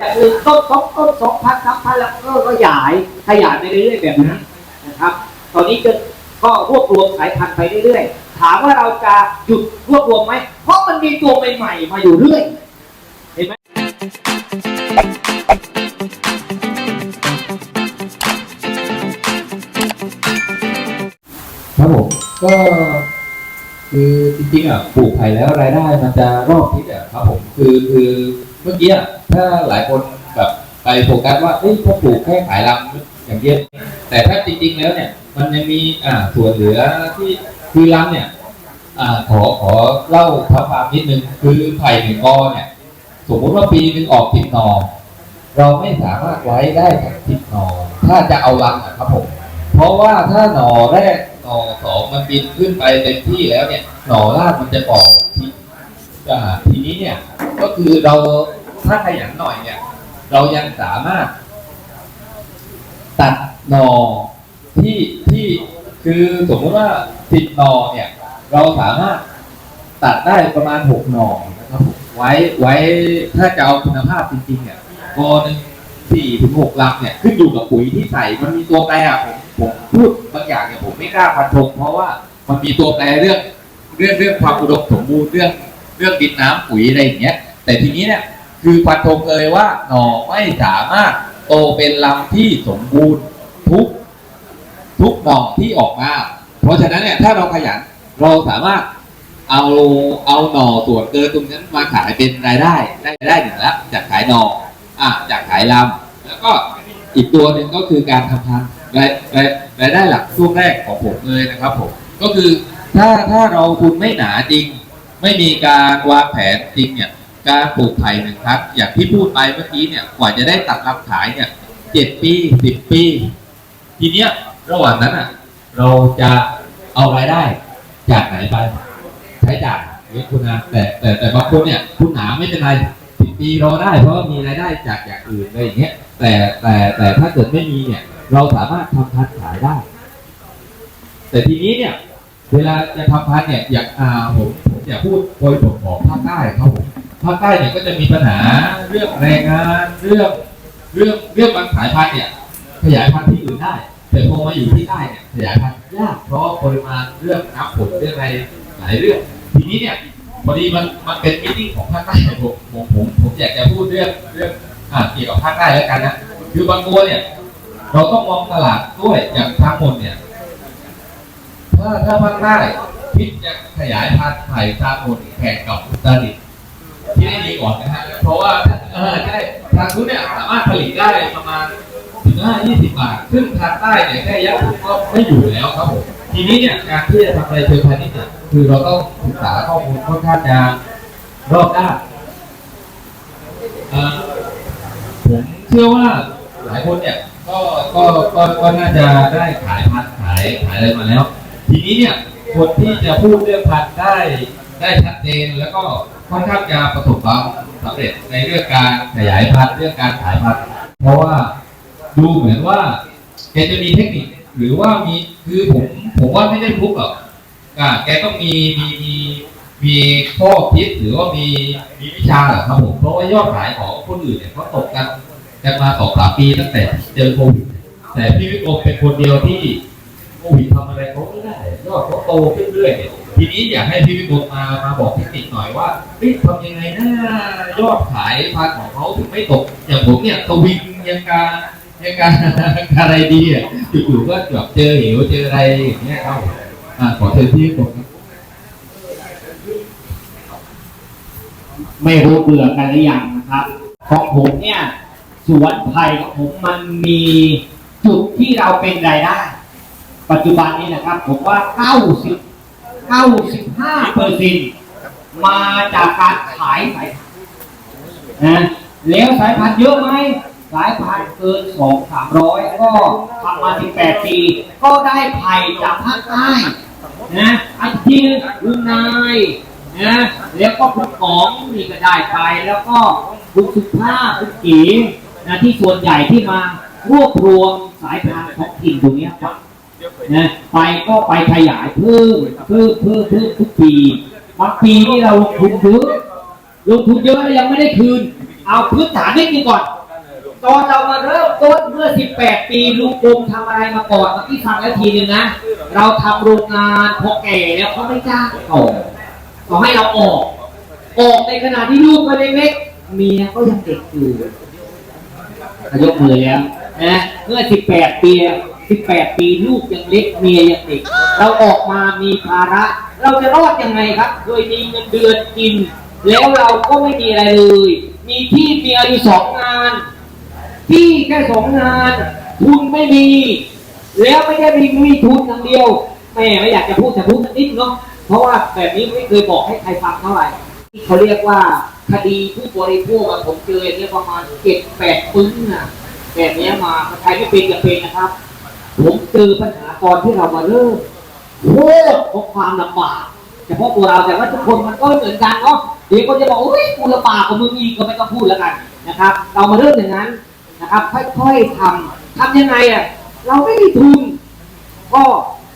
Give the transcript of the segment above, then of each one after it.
จากหนึ่งต้นสองต้นสองพันสามพันแล้วก็ขยายขยายไปเรื่อยๆแบบนั้นนะครับ ตอนนี้จะก็รวบรวมสายพันธุ์ไปเรื่อยๆ ถามว่าเราจะหยุดรวบรวมไหม เพราะมันมีตัวใหม่ๆมาอยู่เรื่อย เห็นไหมครับผมก็คือจริงๆอะปลูกไผ่แล้วรายได้มันจะรอบทิศอะครับผมคือคือ เมื่อกี้ถ้าหลายคนแบบไปโฟกัสว่าเอ้ยถ้าปลูกแค่ขายลำอย่างเดียวแต่ถ้าจริง ๆ แล้วเนี่ย มันยังมีอ่าส่วนเหลือที่คือลำเนี่ยอ่าขอขอเล่าเท้าความนิดนึงคือไผ่หนึ่งกอเนี่ย สมมุติว่าปีหนึ่งออกสิบหนอเราไม่สามารถไว้ได้ทั้งสิบหนอ ถ้าจะเอาลำนะครับผม เพราะว่าถ้าหน่อแรกหน่อสองมันบินขึ้นไปเต็มที่แล้วเนี่ย หน่อล่างมันจะออ่า ทีนี้เนี่ยก็คือเราถ้าขยันหน่อยเนี่ย เรายังสามารถ ตัดหนอที่ที่คือสมมติว่าสิบหนอเนี่ย เราสามารถตัดได้ประมาณหกหนอนะครับไว้ไว้ถ้าจะเอาคุณภาพจริงๆเนี่ยกอหนึ่งสี่ถึงหกลำเนี่ยขึ้นอยู่กับปุ๋ยที่ใส่มันมีตัวแปรผมผมพูดบางอย่างเนี่ยผมไม่กล้าฟันธงเพราะว่ามันมีตัวแปรเรื่องเรื่องเรื่องความอุดมสมบูรณ์เรื่อง เรื่องดินน้ำปุ๋ยอะไรอย่างเงี้ย แต่ทีนี้เนี่ยคือฟันธงเลยว่าหน่อไม่สามารถโตเป็นลำที่สมบูรณ์ทุกทุกหน่อที่ออกมา เพราะฉะนั้นเนี่ยถ้าเราขยันเราสามารถเอาเอาหน่อส่วนเกินตรงนั้นมาขายเป็นรายได้ได้รายได้หนึ่งละจากขายหน่ออะจากขายลำแล้วก็อีกตัวหนึ่งก็คือการทำพันรายรายรายได้หลักช่วงแรกของผมเลยนะครับผมก็คือถ้าถ้าเราทุนไม่หนาจริง ไม่มีการวางแผนจริงเนี่ยการปลูกไผ่หนึ่งครั้งอย่างที่พูดไปเมื่อกี้เนี่ยกว่าจะได้ตัดลำขายเนี่ยเจ็ดปีสิบปี ทีเนี้ยระหว่างนั้นอะ เราจะเอารายได้ จากไหนไป ใช้จ่ายเลี้ยงคุณนะแต่แต่แต่บางคนเนี่ยคุณหนาไม่เป็นไรสิบปีรอได้เพราะมีรายได้จากอย่างอื่นอะไรอย่างเงี้ยแต่แต่แต่ถ้าเกิดไม่มีเนี่ย เราสามารถทำพันขายได้ แต่ทีนี้เนี่ย เวลาจะทำพันเนี่ยอยางอ่าผมผมอยากพูดโดยผมของภาคใต้ครับผมภาคใต้เนี่ยก็จะมีปัญหาเรื่องแรงงานเรื่องเรื่องเรื่องบางสายพันธุ์เนี่ยขยายพันธุ์ที่อื่นได้ แต่พอมาอยู่ที่ใต้เนี่ยขยายพันธุ์ยากเพราะปริมาณเรื่องน้ำฝนเรื่องอะไรหลายเรื่อง ทีนี้เนี่ยพอดีมันมันเป็นมิ팅ของภาคใต้ผมผมผมผมอยากจะพูดเรื่องเรื่องอ่าเกี่ยวกับภาคใต้แล้วกันนะคือบางตัวเนี่ย เราต้องมองตลาดด้วยอย่างทั้งหมดเนี่ย ถ้าถ้าภาคใต้คิดจะขยายพันธุ์ไผ่ตามหมดแข่งกับอุตรดิตถ์ที่ได้ดีก่อนนะฮะเพราะว่าเออใช่ทางนู้นเนี่ยสามารถผลิตได้ประมาณถึงห้ายี่สิบบาทซึ่งทางใต้เนี่ยแค่ยักษ์ก็ไม่อยู่แล้วครับผมทีนี้เนี่ยการที่จะทำอะไรเชิงพาณิชย์เนี่ยคือเราต้องศึกษาข้อมูลค่อนข้างจะรอบด้านผมเชื่อว่าหลายคนเนี่ยก็ก็ก็ก็น่าจะได้ขายพันธุ์ขายขายอะไรมาแล้ว ทีนี้เนี่ยคนที่จะพูดเรื่องพันได้ได้ชัดเจนแล้วก็ค่อนข้างจะประสบความสำเร็จในเรื่องการขยายพันธุ์เรื่องการขายพันธุ์เพราะว่าดูเหมือนว่าแกจะมีเทคนิคหรือว่ามีคือผมผมว่าไม่ได้พุกหรอกอ่าแกต้องมีมีมีมีข้อคิดหรือว่ามีมีวิชาเหรอครับผมเพราะว่ายอดขายของคนอื่นเนี่ยเขาตกกันกันมาสองสามปีตั้งแต่เจอโควิดแต่พี่วิกรมเป็นคนเดียวที่ วิดทำอะไรเขาไม่ได้ยอดเขาโตขึ้นเรื่อยเนี่ยทีนี้อยากให้พี่วิกรมมามาบอกเทคนิคหน่อยว่าเฮ้ยทำยังไงนะยอดขายพันของเขาถึงไม่ตก อย่างผมเนี่ยตวิงยังการยังการอะไรดีอะอยู่ๆก็แบบเจอเหวเจออะไรอย่างเงี้ยครับผมอ่าขอเชิญที่ผมครับไม่รู้เบื่อกันหรือยังนะครับ ของผมเนี่ย สวนไผ่ของผมมันมีจุดที่เราเป็นรายได้ ปัจจุบันนี้นะครับผมว่า 90 95เปอร์เซ็นต์มาจากการขายสายพันธุ์นะแล้วสายพันธุ์เยอะไหมสายพันธุ์เกินสองสามร้อยก็ทำมา18ปี ก็ได้ไผ่จากภาคใต้นะอันที่ลุงนายนะแล้วก็คุณหอมนี่ก็ได้ไป แล้วก็คุณสุภาพคุณกีนะที่ส่วนใหญ่ที่มารวบรวมสายพันธุ์ของถิ่นตรงนี้ครับ นะไปก็ไปขยายเพิ่มเพิ่มเพิ่มเพิ่มทุกปีบางปีนี่เราลงทุนเยอะลงทุนเยอะแล้วยังไม่ได้คืน เอาพื้นฐานนิดนึงก่อน ตอนเรามาเริ่มต้นเมื่อ 18 ปีลุงกรมทำอะไรมาก่อนเมื่อกี้ฟังแล้วทีหนึ่งนะ เราทำโรงงานพอแก่แล้วเขาไม่จ้างต่อขอให้เราออก ออกในขณะที่ลูกก็เล็กๆเมียก็ยังเด็กอยู่ยกมือแล้วนะเมื่อ 18 ปี 18ปีลูกยังเล็กเมียยังเด็ก เราออกมามีภาระ เราจะรอดยังไงครับ เคยมีเงินเดือนกิน แล้วเราก็ไม่มีอะไรเลย มีที่เมียอยู่สองงาน ที่แค่สองงาน ทุนไม่มี แล้วไม่ได้มีมีทุนอย่างเดียวแม่ไม่อยากจะพูดแต่พูดสักนิดเนาะเพราะว่าแบบนี้ไม่เคยบอกให้ใครฟังเท่าไหร่ที่เขาเรียกว่าคดีผู้บริโภคผมเจออย่างเนี้ยประมาณเจ็ดแปดปึ้งอะแบบนี้มาใครไม่เป็นจะเป็นนะครับ ผมเจอปัญหาตอนที่เรามาเริ่มโคตรของความลำบากเฉพาะตัวเราแต่ว่าทุกคนมันก็เหมือนกันเนาะเดี๋ยวก็จะบอกอุ้ยกูลำบากกว่ามึงอีกก็ไม่ต้องพูดแล้วกันนะครับ เรามาเริ่มอย่างนั้นนะครับ ค่อยๆทำทำยังไงอะเราไม่มีทุนก็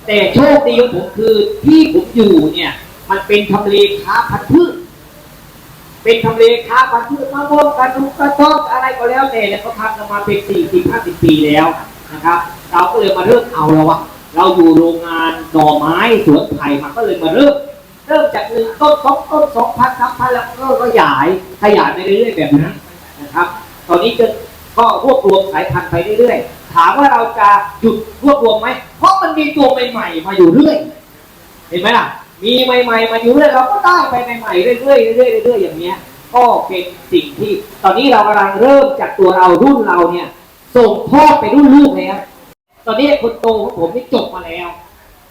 แต่โชคดีของผมคือที่ผมอยู่เนี่ย มันเป็นทำเลค้าพันธุ์พืชเป็นทำเลค้าพันธุ์พืชมะม่วงกระดุกกระท้อนอะไรก็แล้วแต่เนี่ยเขาทำกันมาเป็นสี่สิบห้าสิบปีแล้ว นะครับ เราก็เลยมาเริ่มเอาแล้ววะเราอยู่โรงงานดอไม้สวนไผ่มันก็เลยมาเริ่มเริ่มจากหนึ่งต้นสองต้นสองพันสามพันแล้วก็ขยายขยายไปเรื่อยๆแบบนั้นนะครับ ตอนนี้จะก็รวบรวมสายพันธุ์ไปเรื่อยๆถามว่าเราจะหยุดรวบรวมไหมเพราะมันมีตัวใหม่ๆมาอยู่เรื่อยเห็นไหมล่ะมีใหม่ ๆ มาอยู่เรื่อยเราก็ได้ไปใหม่ๆเรื่อยๆเรื่อยๆเรื่อยๆอย่างเนี้ยก็เป็นสิ่งที่ตอนนี้เรากำลังเริ่มจากตัวเรารุ่นเราเนี่ย ส่งทอไปรุ่นลูกแล้ว ตอนนี้คนโตของผมนี่จบมาแล้ว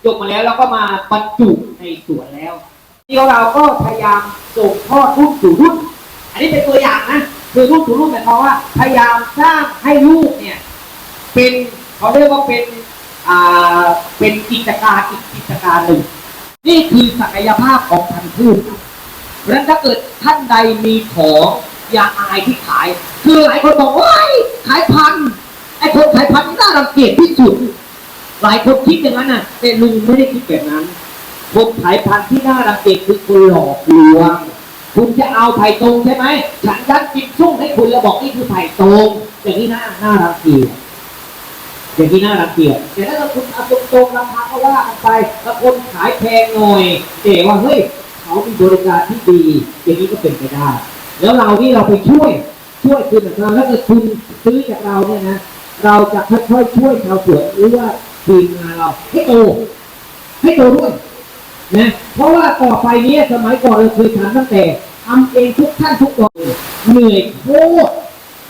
จบมาแล้วแล้วก็มาบรรจุในสวนแล้วที่เราก็พยายามส่งทอดรุ่นสู่รุ่น อันนี้เป็นตัวอย่างนะ คือรุ่นสู่รุ่นหมายความว่า พยายามสร้างให้ลูกเนี่ย เป็นเขาเรียกว่าเป็นอ่าเป็นกิจการอีกกิจการหนึ่ง นี่คือศักยภาพของพันธุ์พืชเพราะฉะนั้นถ้าเกิดท่านใดมีของ อย่าอายที่ขาย คือหลายคนบอกว่าขายพันไอ้คนขายพันนี่น่ารังเกียจที่สุด หลายคนคิดอย่างนั้นน่ะ แต่ลุงไม่ได้คิดแบบนั้นคนขายพันที่น่ารังเกียจคือคนหลอกลวง คุณจะเอาไผ่ตรงใช่ไหมฉันยัดกินซุ่งให้คุณแล้วบอกนี่คือไผ่ตรงอย่างนี้น่าน่ารังเกียจอย่างที่น่ารังเกียจแต่ถ้าคุณเอาตรงๆราคาก็ว่ากันไปแล้วคนขายแพงหน่อยแต่ว่าเฮ้ยเขามีบริการที่ดี อย่างนี้ก็เป็นไปได้ แล้วเรานี่เราไปช่วยช่วยคุณนะครับถ้าเกิดคุณซื้อจากเราเนี่ยนะเราจะค่อยๆช่วยชาวสวนหรือว่าทีมงานเราให้โตให้โตด้วยนะเพราะว่าต่อไปนี้สมัยก่อนเราเคยทำตั้งแต่ทำเองทุกท่านทุกตอนเหนื่อยโคตร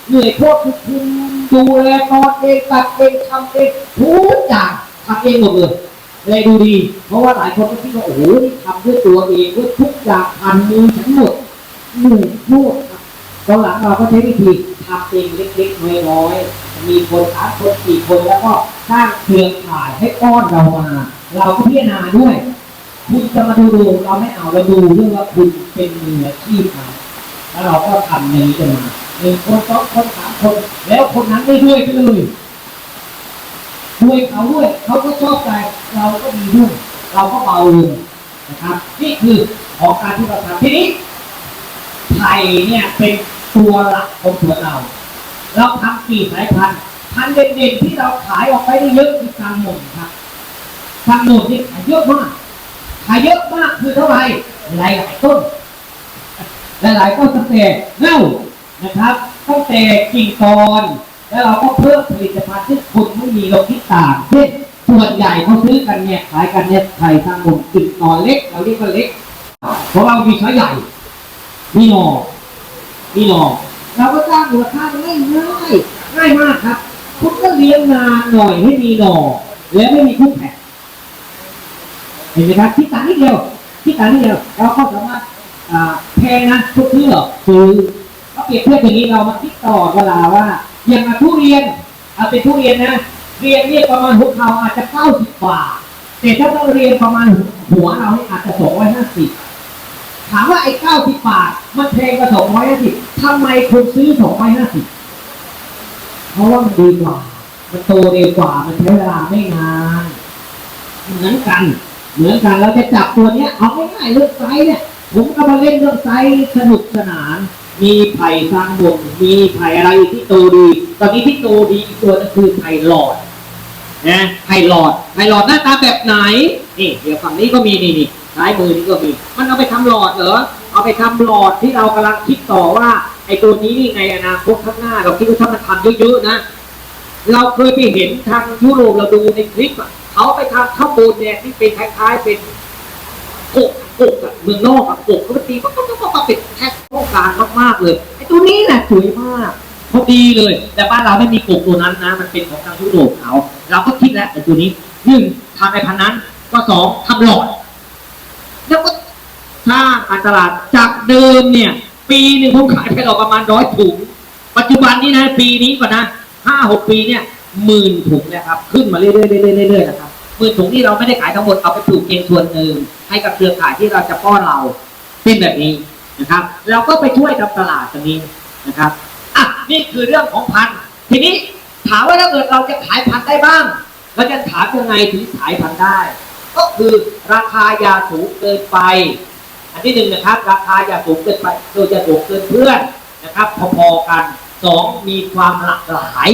เหนื่อยโคตรคือคุณดูแลนอนเองตัดเองทำเองทุกอย่างทำเองหมดเลยเลยดูดี เพราะว่าหลายคนก็คิดว่าโอ้โหนี่ทำด้วยตัวเองด้วยทุกอย่างผ่านมือทั้งหมด หนื่อยโครครับตอนหลังเราก็ใช้วิธีทำเองเล็กๆน้อยๆมีคนสามคนสี่คนแล้วก็สร้างเครือข่ายให้ก้อนเรามา เราก็พิจารณาด้วยคุณจะมาดูดูเราไม่เอาเราดูเรื่องว่าคุณเป็นมืออาชีพไหมแล้วเราก็ทำอย่างนี้กันมาหนึ่งคนสองคนสามคน แล้วคนนั้นไม่ด้วยไปเลยด้วยเขาด้วย เขาก็ชอบใจเราก็ดีด้วย เราก็เบาลงนะครับ นี่คือของการที่เราทำทีนี้ ไทยเนี่ยเป็นตัวหลักของสวนเรา เราทำกี่สายพันธุ์พันธุ์เด่นๆที่เราขายออกไปได้เยอะคือทางหมดครับทางหมดนี่ขายเยอะมากขายเยอะมากคือเท่าไหร่หลายหลายๆต้นหลายๆต้นตั้งแต่เน่านะครับตั้งแต่กิ่งตอน แล้วเราก็เพิ่มผลิตภัณฑ์ที่คนไม่มีเราคิดต่างเช่นส่วนใหญ่เขาซื้อกันเนี่ยขายกันเนี่ยไข่ทางหมดกิ่งตอนเล็กเราเรียกว่าเล็กเพราะเรามีช้อยใหญ่ มีหนอมีหนอเราก็สร้างมูลค่าง่ายง่ายง่ายมากครับ คุณก็เลี้ยงนานหน่อยให้มีหนอแล้วไม่มีคู่แข่งเห็นไหมครับคิดต่างนิดเดียวคิดต่างนิดเดียวเราก็สามารถอ่าแพงนะทุกเพื่อซื้อก็เปรียบเทียบอย่างนี้เรามาคิดต่อเวลาว่า อย่างทุเรียนเอาเป็นทุเรียนนะเรียนเนี่ยประมาณหัวเขาอาจจะเก้าสิบบาทแต่ถ้าเราเรียนประมาณหัวเราเนี่ยอาจจะสองร้อยห้าสิบ ถามว่าไอ้เก้าสิบบาท มันแพงกว่าสองร้อยห้าสิบทำไมคนซื้อสองร้อยห้าสิบเพราะว่ามันดีกว่า มันโตเร็วกว่า มันใช้เวลาไม่นานเหมือนกัน เหมือนกันเราจะจับตัวเนี้ยเอาง่ายๆเรื่องไซส์เนี่ย ผมก็มาเล่นเรื่องไซส์สนุกสนาน มีไผ่สร้างบนมีไผ่อะไรที่โตดี ตอนนี้ที่โตดีอีกตัวนึงคือไผ่หลอดนะไผ่หลอดไผ่หลอดหน้าตาแบบไหนนี่เดี๋ยวฝั่งนี้ก็มีนี่นี่ ซ้ายมือนี่ก็มี มันเอาไปทำหลอดเหรอ เอาไปทำหลอดที่เรากำลังคิดต่อว่า ไอ้ตัวนี้นี่ไงอนาคตข้างหน้า เราคิดว่าถ้ามันทำเยอะๆนะ เราเคยไปเห็นทางยุโรปเราดูในคลิปอะเขาไปทำข้าวโพดเนี่ยที่เป็นคล้ายๆเป็นกบกบอะเมืองนอกอะกบเขาไปตีก็ต้องต้องเป็นแท็กต้องการมากๆเลยไอ้ตัวนี้แหละสวยมากพอดีเลย แต่บ้านเราไม่มีกบตัวนั้นนะ มันเป็นของทางยุโรปเขาเราก็คิดแล้วไอ้ตัวนี้หนึ่งทำไอ้พันนั้นก็สองทำหลอด แล้วก็สร้างการตลาดจากเดิมเนี่ย ปีหนึ่งผมขายไปเราประมาณร้อยถุง ปัจจุบันนี้นะ ปีนี้ก่อนนะห้าหกปีเนี่ยหมื่นถุงนะครับ ขึ้นมาเรื่อยๆเรื่อยๆเรื่อยๆนะครับหมื่นถุงที่เราไม่ได้ขายทั้งหมดเอาไปปลูกเองส่วนหนึ่งให้กับเครือข่ายที่เราจะป้อนเราเป็นแบบนี้นะครับ เราก็ไปช่วยทำตลาดตรงนี้นะครับอะนี่คือเรื่องของพันธุ์ทีนี้ถามว่าถ้าเกิดเราจะขายพันธุ์ได้บ้างเราจะถามยังไงถึงขายพันธุ์ได้ ก็คือราคายาสูงเกินไป อันที่หนึ่งนะครับ ราคายาสูงเกินไปโดยจะสูงเกินเพื่อนนะครับ พอๆกันสองมีความหลากหลาย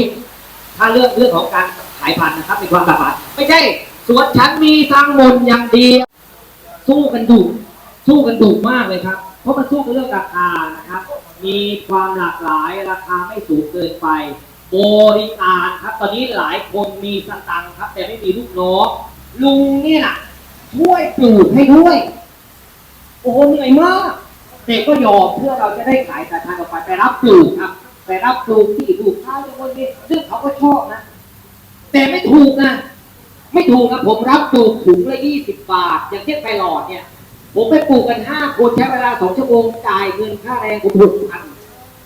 ถ้าเรื่องเรื่องของการขายพันธุ์นะครับมีความหลากหลายไม่ใช่สวนฉันมีทางมนอย่างเดียวสู้กันดุสู้กันดุมากเลยครับ เพราะมันสู้กันเรื่องราคานะครับ มีความหลากหลายราคาไม่สูงเกินไปบริการครับ ตอนนี้หลายคนมีสตังค์ครับ แต่ไม่มีลูกน้อง ลุงเนี่ยนะช่วยปลูกให้ด้วย โอ้โหเหนื่อยมากแต่ก็ยอมเพื่อเราจะได้ขายสายพันธุ์ออกไปไปรับปลูกครับ ไปรับปลูกที่ลูกค้าทุกคนนี่ซึ่งเขาก็ชอบนะ แต่ไม่ถูกนะไม่ถูกนะผมรับปลูกถุงละยี่สิบบาท อย่างเช่นไปหลอดเนี่ย ผมไปปลูกกันห้าคนใช้เวลาสองชั่วโมงจ่ายเงินค่าแรงผมหกพัน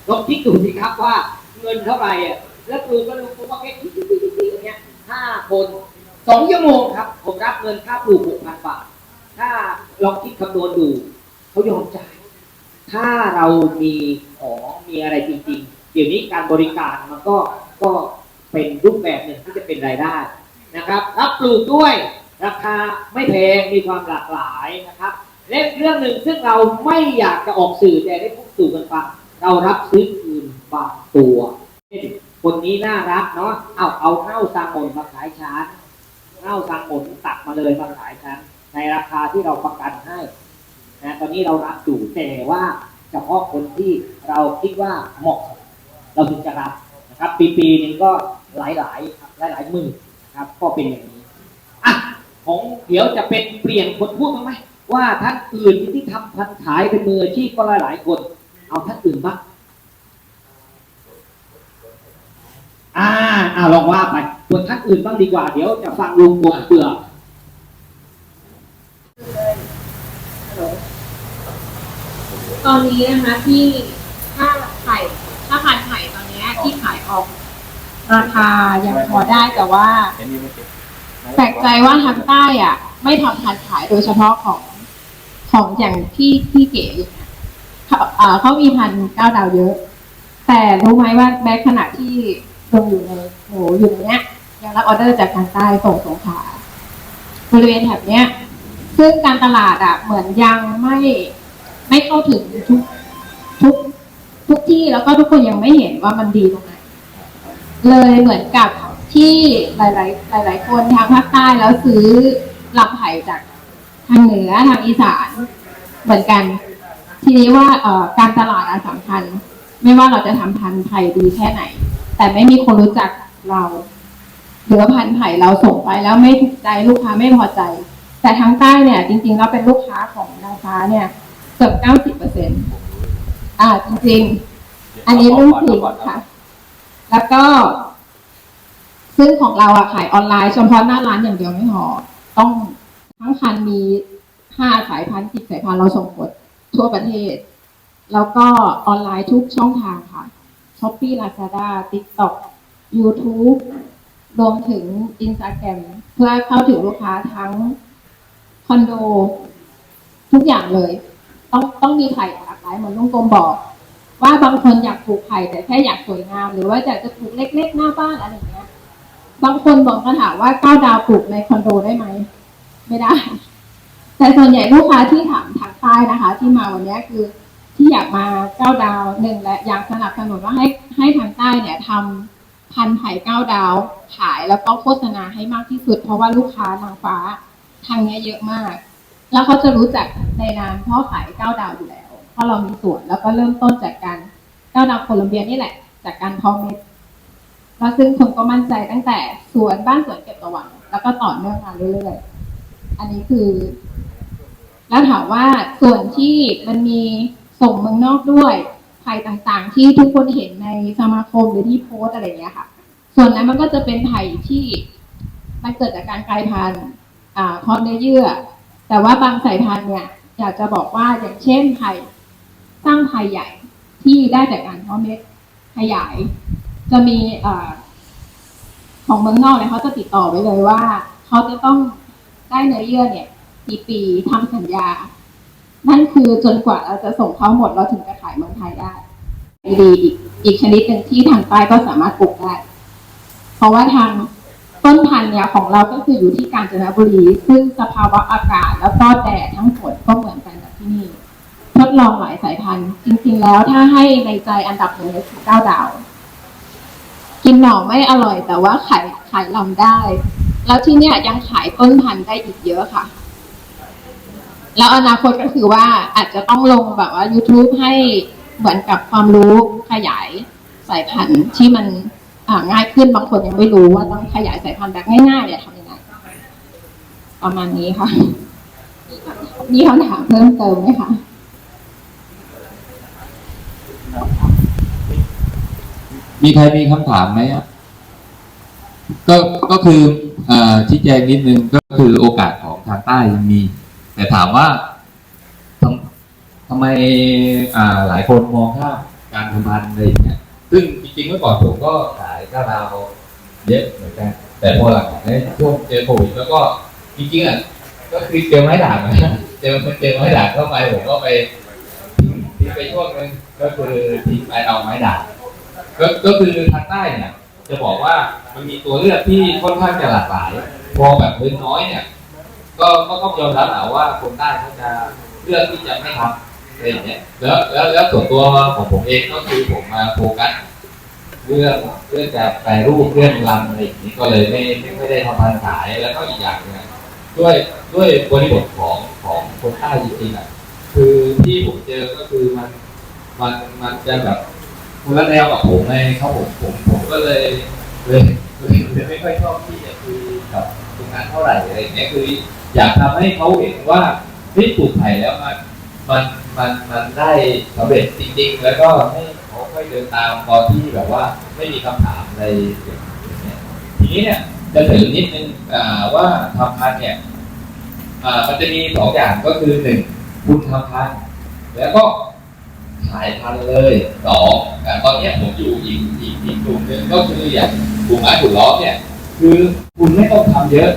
ลองคิดดูสิครับว่าเงินเท่าไหร่อะแล้วปลูกก็ลูกผมว่าแค่อย่างเงี้ยห้าคน สองชั่วโมงครับ ผมรับเงินค่าปลูกหกพันบาท ถ้าลองคิดคำนวณดูเขายอมจ่าย ถ้าเรามีของมีอะไรจริง ๆ เดี๋ยวนี้การบริการมันก็ก็เป็นรูปแบบหนึ่งที่จะเป็นรายได้นะครับ รับปลูกด้วยราคาไม่แพงมีความหลากหลายนะครับและเรื่องหนึ่งซึ่งเราไม่อยากจะออกสื่อแต่ได้พูดสู่กันฟังเรารับซื้อคืนบางตัวเช่นคนนี้น่ารักเนาะเอาเอาเข้าซางหมนมาขายชาร์ เข้าซางหมนตัดมาเลยมาขายฉันในราคาที่เราประกันให้นะตอนนี้เรารับอยู่แต่ว่าเฉพาะคนที่เราคิดว่าเหมาะเราถึงจะรับนะครับ ปีปีๆนึงก็หลายหลายหลายหลายหมื่นนะครับ ก็เป็นอย่างนี้อะของเดี๋ยวจะเป็นเปลี่ยนคนพูดบ้างไหมว่าท่านอื่นที่ทำพันขายเป็นมืออาชีพก็หลายหลายคน เอาท่านอื่นบ้างอ่าอ่าลองว่าไป คนท่านอื่นบ้างดีกว่า เดี๋ยวจะฟังลุงบวกเปลือกตอนนี้นะคะที่ถ้าไข่ถ้าพันไข่ตอนนี้ที่ขายออกราคายังพอได้แต่ว่าแปลกใจว่าทางใต้อะ ไม่ทำพันขายโดยเฉพาะของของอย่างที่ที่เก๋เขาเขามีพันเก้าดาวเยอะ แต่รู้ไหมว่าแม้ขณะที่ลงอยู่ในหนูอยู่ในเนี้ย ยังรับออเดอร์จากทางใต้ส่งสงขลาบริเวณแถบเนี้ย ซึ่งการตลาดอะเหมือนยังไม่ไม่เข้าถึงทุกทุกทุกที่แล้วก็ทุกคนยังไม่เห็นว่ามันดีตรงไหนเลยเหมือนกับที่หลายๆหลายๆคนทางภาคใต้แล้วซื้อลำไผ่จากทางเหนือทางอีสานเหมือนกัน ทีนี้ว่าการตลาดอะสำคัญ ไม่ว่าเราจะทำพันธุ์ไผ่ดีแค่ไหน แต่ไม่มีคนรู้จักเรา เหรือพันไผ่เราส่งไปแล้วไม่ถูกใจลูกค้าไม่พอใจ แต่ทางใต้เนี่ย จริงๆเราเป็นลูกค้าของนางฟ้าเนี่ยเกือบเก้าสิบเปอร์เซ็นต์อ่า จริง ๆ อันนี้เรื่องจริงค่ะ แล้วก็ ซึ่งของเราอะขายออนไลน์เฉพาะหน้าร้านอย่างเดียวไม่พอต้องทั้งพันมีห้าสายพันธุ์สิบสายพันธุ์เราส่งหมดทั่วประเทศ แล้วก็ออนไลน์ทุกช่องทางค่ะ s h อ p e e Lazada TikTok YouTube รวมถึง Instagram เพื่อเข้าถึงลูกค้าทั้งคอนโด ทุกอย่างเลย ต้องต้องมีไข่หลากหลายเหมือนลุงกรมบอก ว่าบางคนอยากปลูกไผ่แต่แค่อยากสวยงาม หรือว่าอยากจะปลูกเล็กๆหน้าบ้านอะไรอย่างเงี้ยบางคนบอกมาถามว่าก้าวดาวปลูกในคอนโดได้ไหมไม่ได้ แต่ส่วนใหญ่ลูกค้าที่ถามทางใต้นะคะ ที่มาวันนี้คือที่อยากมาก้าวดาวหนึ่งและอยากสนับสนุนว่าให้ให้ทางใต้เนี่ยทำ พันธุ์ไผ่เก้าดาวขายแล้วก็โฆษณาให้มากที่สุด เพราะว่าลูกค้านางฟ้าทางเนี้ยเยอะมาก แล้วเขาจะรู้จักในนามพ่อขายเก้าดาวอยู่แล้ว เพราะเรามีส่วนแล้วก็เริ่มต้นจากการเก้าดาวโคลัมเบียนี่แหละ จากการเพาะเม็ดแล้วซึ่งคนก็มั่นใจตั้งแต่สวนบ้านสวนเก็บระวังแล้วก็ต่อเนื่องมาเรื่อยๆ อันนี้คือ แล้วถามว่าส่วนที่มันมีส่งเมืองนอกด้วย ไผ่ต่างๆ ที่ทุกคนเห็นในสมาคมหรือที่โพสอะไรอย่างเงี้ยค่ะ ส่วนนั้นมันก็จะเป็นไผ่ที่มันเกิดจากการกลายพันธุ์อ่าเพาะเนื้อเยื่อ แต่ว่าบางสายพันธุ์เนี่ยอยากจะบอกว่าอย่างเช่นไผ่สร้างไผ่ใหญ่ที่ได้จากการเพาะเม็ดขยาย จะมีอของเมืองนอกเนี่ยเขาจะติดต่อไว้เลยว่า เขาจะต้องได้เนื้อเยื่อเนี่ยกี่ปีทำสัญญา นั่นคือจนกว่าเราจะส่งเข้าหมดเราถึงจะขายเมืองไทยได้ดีอีกอีกชนิดหนึ่งที่ทางใต้ก็สามารถปลูกได้ เพราะว่าทางต้นพันธุ์เนี่ยของเราก็คืออยู่ที่กาญจนบุรี ซึ่งสภาวะอากาศแล้วก็แดดทั้งฝนก็เหมือนกันกับที่นี่ ทดลองหลายสายพันธุ์ จริงๆแล้วถ้าให้ในใจอันดับหนึ่งเลยคือเก้าดาว กินหน่อไม่อร่อยแต่ว่าขายขายลำได้ แล้วที่เนี่ยยังขายต้นพันธุ์ได้อีกเยอะค่ะ แล้วอนาคตก็คือว่าอาจจะต้องลงแบบว่า YouTube ให้เหมือนกับความรู้ขยายสายพันธุ์ที่มันง่ายขึ้นบางคนยังไม่รู้ว่าต้องขยายสายพันธุ์แบบง่ายๆเนี่ยทำยังไงประมาณนี้ค่ะมีคำถามเพิ่มเติมไหมคะมีใครมีคำถามไหมก็ก็คืออชี้แจงนิดนึงก็คือโอกาสของทางใต้ยังมี แต่ถามว่าทำทำไมอ่าหลายคนมองข้ามการทำพันอะไรอย่างเงี้ยซึ่งจริงๆเมื่อก่อนผมก็ขายก้าวดาวเยอะเหมือนกัน แต่พอหลังในช่วงเจอโควิดแล้วก็จริงๆอะก็คือเจอไม้ด่างนะเจอเจอไม้ด่างเข้าไปผมก็ไปทิ้งไปช่วงนึงก็คือทิ้งไปเอาไม้ด่างก็ก็คือทางใต้เนี่ย จะบอกว่ามันมีตัวเลือกที่ค่อนข้างจะหลากหลาย พอแบบพื้นน้อยเนี่ย ก็ก็ต้องยอมรับแหละว่าคนใต้เขาจะเลือกที่จะไม่ทำอะไรอย่างเงี้ยแล้วแล้วแล้วส่วนตัวของผมเองก็คือผมมาโฟกัสเรื่องเรื่องจะแปรรูปเรื่องรำอะไรอย่างนี้ก็เลยไม่ไม่ไม่ได้ทำพันขายแล้วก็อีกอย่างหนึงอะด้วยด้วยบริบทของของคนใต้จริงๆอะคือที่ผมเจอก็คือมันมันมันจะแบบคนละแนวกับผมเลยครับผมผมผมก็เลยเลยเลยเลยไม่ค่อยชอบที่จะคุยกับตรงนั้นเท่าไหร่อะไรอย่างเงี้ยคือ อยากทำให้เขาเห็นว่าที่ปลูกไผ่แล้วมันมันมันมันได้สำเร็จจริง ๆ แล้วก็ให้เขาค่อยเดินตามตอนที่แบบว่าไม่มีคำถามอะไรอย่างเงี้ยทีนี้เนี่ยจะเสริมนิดนึงอ่าว่าทำพันเนี่ยอ่ามันจะมีสองอย่างก็คือหนึ่งคุณทำพันแล้วก็ขายพันเลยสองแต่ตอนนี้ผมอยู่อีกอีกอีกกลุ่มหนึ่งก็คืออย่างกลุ่มไม้ถูกล้อมเนี่ย คือคุณไม่ต้องทำเยอะ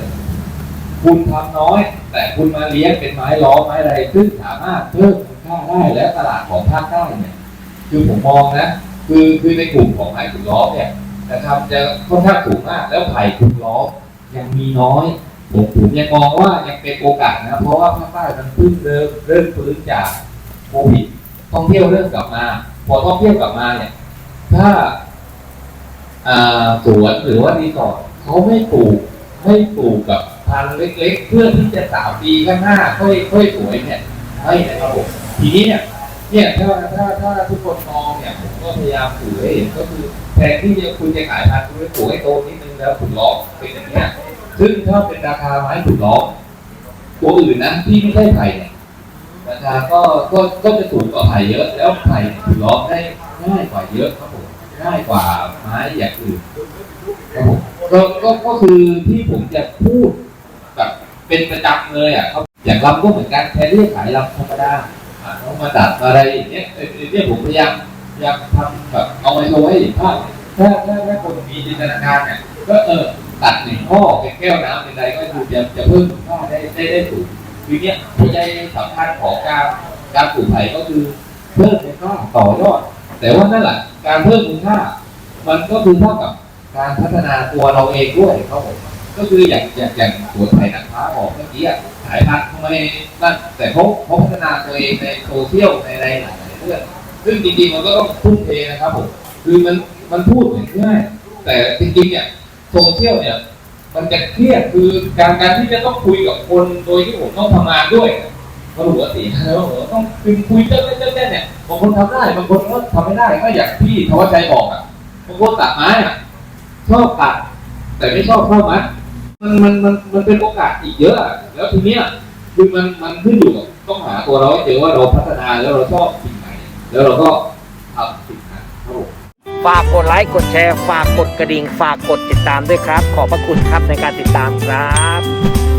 คุณทำน้อย แต่คุณมาเลี้ยงเป็นไม้ล้อไม้อะไร ซึ่งสามารถเพิ่มมูลค่าได้และตลาดของภาคใต้เนี่ยคือผมมองนะ คือคือในกลุ่มของไม้ถูกล้อเนี่ยนะครับจะค่อนข้างสูงมาก แล้วไผ่ถูกล้อยังมีน้อยผมผมยังมองว่ายังเป็นโอกาสนะ เพราะว่าภาคใต้มันเพิ่งเริ่มเริ่มฟื้นจากโควิดท่องเที่ยวเริ่มกลับมา พอท่องเที่ยวกลับมาเนี่ย ถ้าสวนหรือว่ารีสอร์ทเขาไม่ปลูกไม่ปลูกกับ พันเล็ก ๆ เพื่อที่จะสามปีข้างหน้าค่อยค่อยสวยเนี่ยไม่นะครับผมทีนี้เนี่ยเนี่ยถ้าถ้าถ้าทุกคนมองเนี่ยผมก็พยายามสื่อให้เห็นก็คือแทนที่จะคุณจะขายพันคุณไปปลูกให้โตนิดนึงแล้วขุดล้อเป็นอย่างเนี้ยซึ่งถ้าเป็นราคาไม้ขุดล้อมตัวอื่นนะที่ไม่ใช่ไผ่เนี่ยราคาก็ก็ก็จะสูงกว่าไผ่เยอะ แล้วไผ่ถือล้อได้ง่ายกว่าเยอะครับผมง่ายกว่าไม้อย่างอื่นครับผมก็ก็คือที่ผมจะพูด เป็นประจำเลยอะครับอย่างลำก็เหมือนกันแทนที่จะขายลำธรรมดาอะต้องมาดัดอะไรอย่างเงี้ยเอ่อเนี่ยผมพยายามพยายามทำแบบเอาไว้โชว์ให้เห็นภาพถ้าถ้าถ้าคนมีจินตนาการเนี่ยก็เออตัดหนึ่งข้อเป็นแก้วน้ำเป็นอะไรก็คือจะจะเพิ่มคุณค่าได้ได้ได้สูงคือเนี่ยหัวใจสำคัญของการการปลูกไผ่ก็คือเพิ่มมูลค่าต่อยอด แต่ว่านั่นแหละการเพิ่มมูลค่า มันก็คือเท่ากับการพัฒนาตัวเราเองด้วยครับผม ก็คืออย่างอย่างอย่างสวนไผ่หนังฟ้าบอกเมื่อกี้อะขายพันธุ์ทำไมนั่นแต่เขาเขาพัฒนาตัวเองในโซเชียลในอะไรหลายๆเรื่องซึ่งจริงๆมันก็ต้องทุ่มเทนะครับผมคือมันมันพูดง่ายแต่จริงๆเนี่ยโซเชียลเนี่ยมันจะเครียดคือการการที่จะต้องคุยกับคนโดยที่ผมต้องทำงานด้วยก็ปกติแล้วผมต้องคุยคุยเจ้าเล่เจ้าเล่นเนี่ยบางคนทำได้บางคนก็ทำไม่ได้ก็อย่างที่ธวัชชัยบอกอะบางคนตัดไม้อะชอบตัดแต่ไม่ชอบเข้ามัด มันมันมันมันเป็นโอกาสอีกเยอะ แล้วทีเนี้ยคือมันมันขึ้นอยู่กับต้องหาตัวเราเจอว่าเราพัฒนาแล้วเราชอบสิ่งไหน แล้วเราก็ทำสิ่งนั้นครับผมฝากกดไลค์กดแชร์ ฝากกดกระดิ่ง ฝากกดติดตามด้วยครับ ขอบพระคุณครับในการติดตามครับ